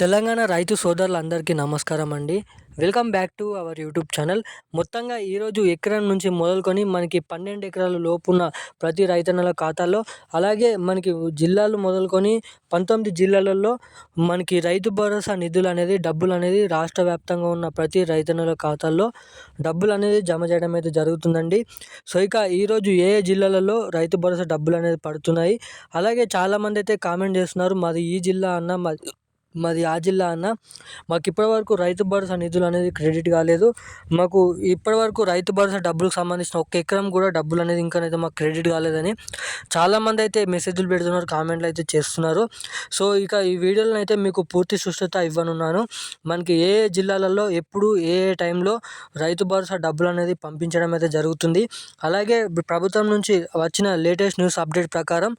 తెలంగాణ రైతు సోదరులందరికీ నమస్కారం అండి. Welcome back to our YouTube channel. మొత్తంగా ఈరోజు ఎకరం నుంచి మొదలుకొని మనకి పన్నెండు ఎకరాల లోపున్న ప్రతి రైతన్నల ఖాతాలో అలాగే మనకి జిల్లాలు మొదలుకొని పంతొమ్మిది జిల్లాలలో మనకి రైతు భరోసా నిధులు అనేది డబ్బులు అనేది రాష్ట్ర వ్యాప్తంగా ఉన్న ప్రతి రైతన్నల ఖాతాల్లో డబ్బులు అనేది జమ చేయడం అయితే జరుగుతుందండి. సో ఇక ఈరోజు ఏ ఏ జిల్లాలలో రైతు భరోసా డబ్బులు అనేది పడుతున్నాయి? అలాగే చాలామంది అయితే కామెంట్ చేస్తున్నారు మాది ఈ జిల్లా అన్న మాది మాది ఆ జిల్లా అన్న. మాకు ఇప్పటివరకు రైతు భరోసా నిధులు అనేది క్రెడిట్ కాలేదు. మాకు ఇప్పటివరకు రైతు భరోసా డబ్బులకు సంబంధించిన ఒక్క ఎకరం కూడా డబ్బులు అనేది ఇంకానైతే మాకు క్రెడిట్ కాలేదని చాలామంది అయితే మెసేజ్లు పెడుతున్నారు కామెంట్లు అయితే చేస్తున్నారు. సో ఇక ఈ వీడియోలను అయితే మీకు పూర్తి సుష్టత ఇవ్వనున్నాను. మనకి ఏ ఏ జిల్లాలలో ఎప్పుడు ఏ ఏ టైంలో రైతు భరోసా డబ్బులు అనేది పంపించడం అయితే జరుగుతుంది. అలాగే ప్రభుత్వం నుంచి వచ్చిన లేటెస్ట్ న్యూస్ అప్డేట్ ప్రకారం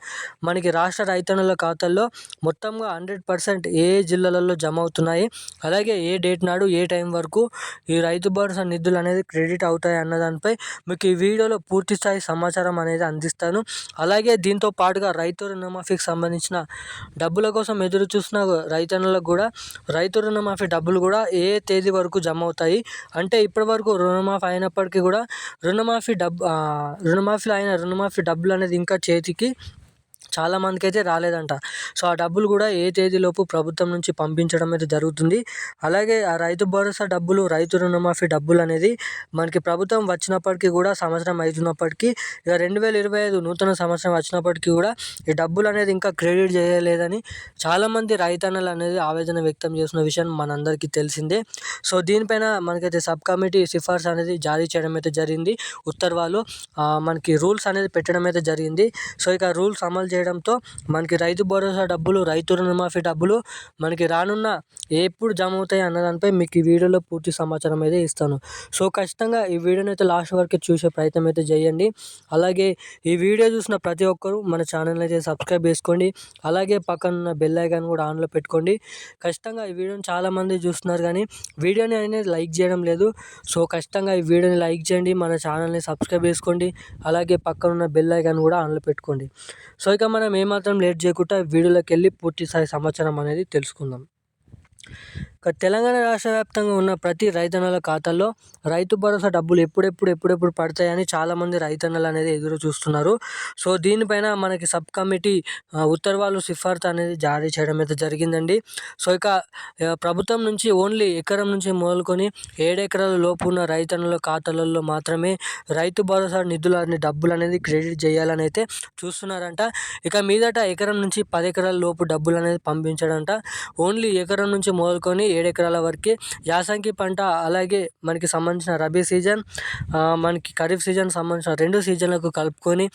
మనకి రాష్ట్ర రైతన్నుల ఖాతాల్లో మొత్తంగా హండ్రెడ్ పర్సెంట్ ఏ జిల్లాలలో జమ అవుతున్నాయి. అలాగే ఏ డేట్ నాడు ఏ టైం వరకు ఈ రైతు భరోసా నిధులు అనేది క్రెడిట్ అవుతాయి అన్న దానిపై మీకు ఈ వీడియోలో పూర్తి స్థాయి సమాచారం అనేది అందిస్తాను. అలాగే దీంతో పాటుగా రైతు రుణమాఫీకి సంబంధించిన డబ్బుల కోసం ఎదురు చూసిన రైతన్నులకు కూడా రైతు రుణమాఫీ డబ్బులు కూడా ఏ తేదీ వరకు జమ అవుతాయి? అంటే ఇప్పటి వరకు రుణమాఫీ అయినప్పటికీ కూడా రుణమాఫీ డబ్బు రుణమాఫీ అయిన రుణమాఫీ డబ్బులు అనేది ఇంకా చేతికి చాలామందికి అయితే రాలేదంట. సో ఆ డబ్బులు కూడా ఏ తేదీలోపు ప్రభుత్వం నుంచి పంపించడం అయితే జరుగుతుంది. అలాగే ఆ రైతు భరోసా డబ్బులు రైతు రుణమాఫీ డబ్బులు అనేది మనకి ప్రభుత్వం వచ్చినప్పటికీ కూడా సంవత్సరం అవుతున్నప్పటికీ ఇక రెండు వేల ఇరవై ఐదు నూతన సంవత్సరం వచ్చినప్పటికీ కూడా ఈ డబ్బులు అనేది ఇంకా క్రెడిట్ చేయలేదని చాలామంది రైతన్నలు అనేది ఆవేదన వ్యక్తం చేసిన విషయం మనందరికీ తెలిసిందే. సో దీనిపైన మనకైతే సబ్ కమిటీ సిఫార్సు అనేది జారీ చేయడం అయితే జరిగింది. ఉత్తర్వాలు మనకి రూల్స్ అనేది పెట్టడం అయితే జరిగింది. సో ఇక రూల్స్ అమలు చేయడం చేయడంతో మనకి రైతు భరోసా డబ్బులు రైతు రుణమాఫీ డబ్బులు మనకి రానున్న ఎప్పుడు జమ అవుతాయి అన్న దానిపై మీకు ఈ వీడియోలో పూర్తి సమాచారం అయితే ఇస్తాను. సో ఖచ్చితంగా ఈ వీడియోని అయితే లాస్ట్ వరకు చూసే ప్రయత్నం అయితే చేయండి. అలాగే ఈ వీడియో చూసిన ప్రతి ఒక్కరూ మన ఛానల్ అయితే సబ్స్క్రైబ్ చేసుకోండి. అలాగే పక్కన ఉన్న బెల్ ఐకాన్ కూడా ఆన్లో పెట్టుకోండి. ఖచ్చితంగా ఈ వీడియోని చాలామంది చూస్తున్నారు కానీ వీడియోని అనేది లైక్ చేయడం లేదు. సో ఖచ్చితంగా ఈ వీడియోని లైక్ చేయండి. మన ఛానల్ని సబ్స్క్రైబ్ చేసుకోండి. అలాగే పక్కన ఉన్న బెల్ ఐకాన్ కూడా ఆన్లో పెట్టుకోండి. సో ఇక మనం ఏమాత్రం లేట్ చేయకుండా వీడియోలోకి వెళ్ళి పూర్తి స్థాయి సమాచారం అనేది తెలుసుకుందాం. తెలంగాణ రాష్ట్ర వ్యాప్తంగా ఉన్న ప్రతి రైతన్నల ఖాతాల్లో రైతు భరోసా డబ్బులు ఎప్పుడెప్పుడు ఎప్పుడెప్పుడు పడతాయని చాలామంది రైతన్నలు అనేది ఎదురు చూస్తున్నారు. సో దీనిపైన మనకి సబ్ కమిటీ ఉత్తర్వాలు సిఫార్సు అనేది జారీ చేయడం అయితే జరిగిందండి. సో ఇక ప్రభుత్వం నుంచి ఓన్లీ ఎకరం నుంచి మొదలుకొని ఏడెకరాల లోపు ఉన్న రైతన్నుల ఖాతాలలో మాత్రమే రైతు భరోసా నిధులు డబ్బులు అనేది క్రెడిట్ చేయాలని అయితే చూస్తున్నారంట. ఇక మీదట ఎకరం నుంచి పది ఎకరాల లోపు డబ్బులు అనేది పంపించడంట. ఓన్లీ ఎకరం నుంచి మొదలుకొని ఏడు ఎకరాల వరకు. యాసంగి పంట అలాగే మనకి సంబంధించిన రబీ సీజన్ మనకి ఖరీఫ్ సీజన్ సంబంధించిన రెండు సీజన్లకు కలుపుకొని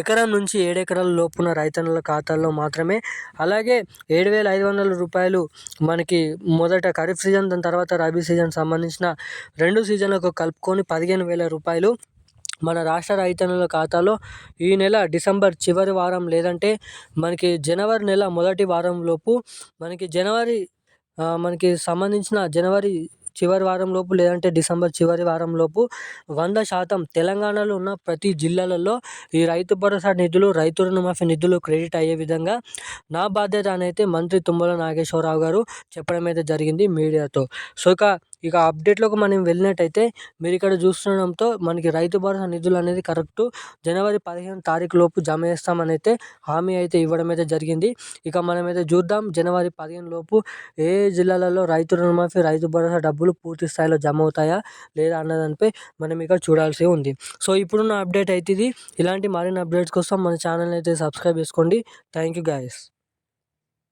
ఎకరం నుంచి ఏడు ఎకరాల లోపున రైతన్నుల ఖాతాల్లో మాత్రమే. అలాగే ఏడు వేల ఐదు వందల రూపాయలు మనకి మొదట ఖరీఫ్ సీజన్ దాని తర్వాత రబీ సీజన్ సంబంధించిన రెండు సీజన్లకు కలుపుకొని పదిహేను వేల రూపాయలు మన రాష్ట్ర రైతన్నుల ఖాతాలో ఈ నెల డిసెంబర్ చివరి వారం లేదంటే మనకి జనవరి నెల మొదటి వారం లోపు మనకి జనవరి మనకి సంబంధించిన జనవరి చివరి వారం లోపు లేదంటే డిసెంబర్ చివరి వారం లోపు వంద శాతం తెలంగాణలో ఉన్న ప్రతి జిల్లాలలో ఈ రైతు భరోసా నిధులు రైతు రుణమాఫీ నిధులు క్రెడిట్ అయ్యే విధంగా నా బాధ్యత అనైతే మంత్రి తుమ్మల నాగేశ్వరరావు గారు చెప్పడం అయితే జరిగింది మీడియాతో. సో ఇక ఇక అప్డేట్లోకి మనం వెళ్ళినట్టయితే మీరు ఇక్కడ చూస్తుండడంతో మనకి రైతు భరోసా నిధులు అనేది కరెక్ట్. జనవరి పదిహేను తారీఖు లోపు జమ చేస్తామని అయితే హామీ అయితే ఇవ్వడం అయితే జరిగింది. ఇక మనమైతే చూద్దాం జనవరి పదిహేను లోపు ఏ జిల్లాలలో రైతు రుణమాఫీ రైతు భరోసా డబ్బులు పూర్తి స్థాయిలో జమ అవుతాయా లేదా అన్నదానిపై మనం ఇక చూడాల్సి ఉంది. సో ఇప్పుడున్న అప్డేట్ అయితే ఇది. ఇలాంటి మరిన్ని అప్డేట్స్ కోసం మన ఛానల్ అయితే సబ్స్క్రైబ్ చేసుకోండి. Thank you guys